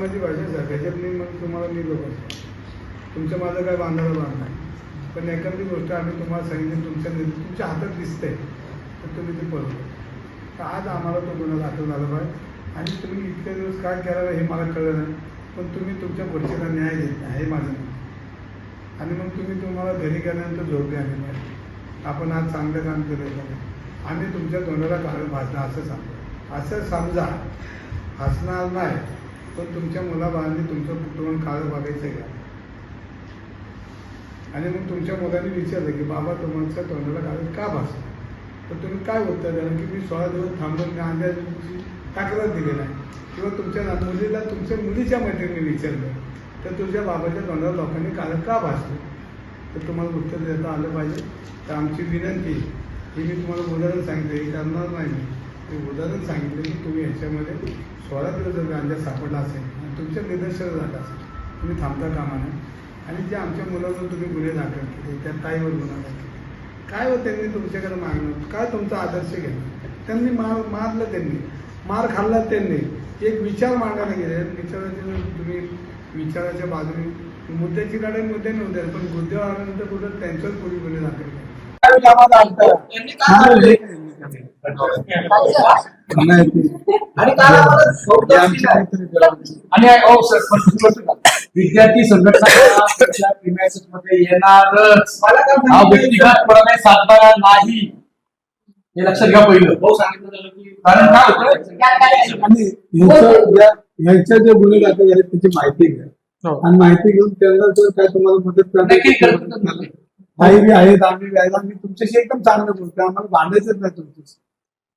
संबंधित लोक असतात तुमचं माझं काय बांधायला बांध नाही. पण एखादी गोष्ट आम्ही तुम्हाला सांगितली तुमच्या तुमच्या हातात दिसते. तर तुम्ही ते पळवलं तर आज आम्हाला तो गुन्हा दाखल झाला पाहिजे आणि तुम्ही इतके दिवस काय केलं हे मला कळलं नाही. पण तुम्ही तुमच्या पुढच्याला न्याय देत नाही. हे माझं नाही आणि मग तुम्ही तुम्हाला घरी गेल्यानंतर झोपले आले नाही आपण आज चांगलं काम केलं आम्ही तुमच्या तोंडाला कारण भाजणं असं सांगतो. असं समजा हसणार नाही. पण तुमच्या मुलाबाळांनी तुमचं कुटुंब काळ बघायचं आहे का? आणि मग तुमच्या मुलांनी विचारलं की बाबा तुमच्या तोंडाला काळ का भासलं? तर तुम्ही काय उत्तर द्याल की मी सोळा दिवस थांबून मी आणल्या तक्रार दिलेला नाही. किंवा तुमच्या मुलीला तुमच्या मुलीच्या मैत्रिणी विचारलं तर तुझ्या बाबाच्या तोंडावर लोकांनी काळ का भासलं? तर तुम्हाला उत्तर देता आलं पाहिजे. तर आमची विनंती ही मी तुम्हाला बोलायला सांगते हे करणार नाही मी ते उदाहरण सांगितलं की तुम्ही ह्याच्यामध्ये सोळा जर गांजा सापडला असेल आणि तुमच्या निदर्शन झालं असेल तुम्ही थांबता कामा नये. आणि जे आमच्या मुलावर तुम्ही गुन्हे दाखल केले त्या ताईवर गुन्हा दाखल काय हो त्यांनी तुमच्याकडे मागणं? काय तुमचा आदर्श घेणं? त्यांनी मार मारलं त्यांनी. मार खाल्ला त्यांनी. एक विचार मांडायला गेले. विचाराचे तुम्ही विचाराच्या बाजूने मुद्द्याची लढाई मुद्दे नव्हते पण मुद्द्यावर आल्यानंतर कुठं त्यांच्याच पूर्वी गुन्हे दाखल केले? आणि काल आम्हाला शोध आणि हो सर पण दुसरी? विद्यार्थी संघटना प्रिमायसेस मध्ये येणारच. हा व्यक्तिगतपणाने सातबारा नाही. हे लक्षात घ्या पहिलं. सांगितलं झालं की कारण काय होतं? आणि ह्यांच्या जे गुन्हे दाखल झाले त्याची माहिती घ्या. हो. आणि माहिती घेऊन त्यांना जर काय तुम्हाला मदत नक्की करतो. काही बी आहेत आम्ही बी आहेत आम्ही तुमच्याशी एकदम चांगलं बोलतो आम्हाला भांडायचंच नाही तुमच्याशी.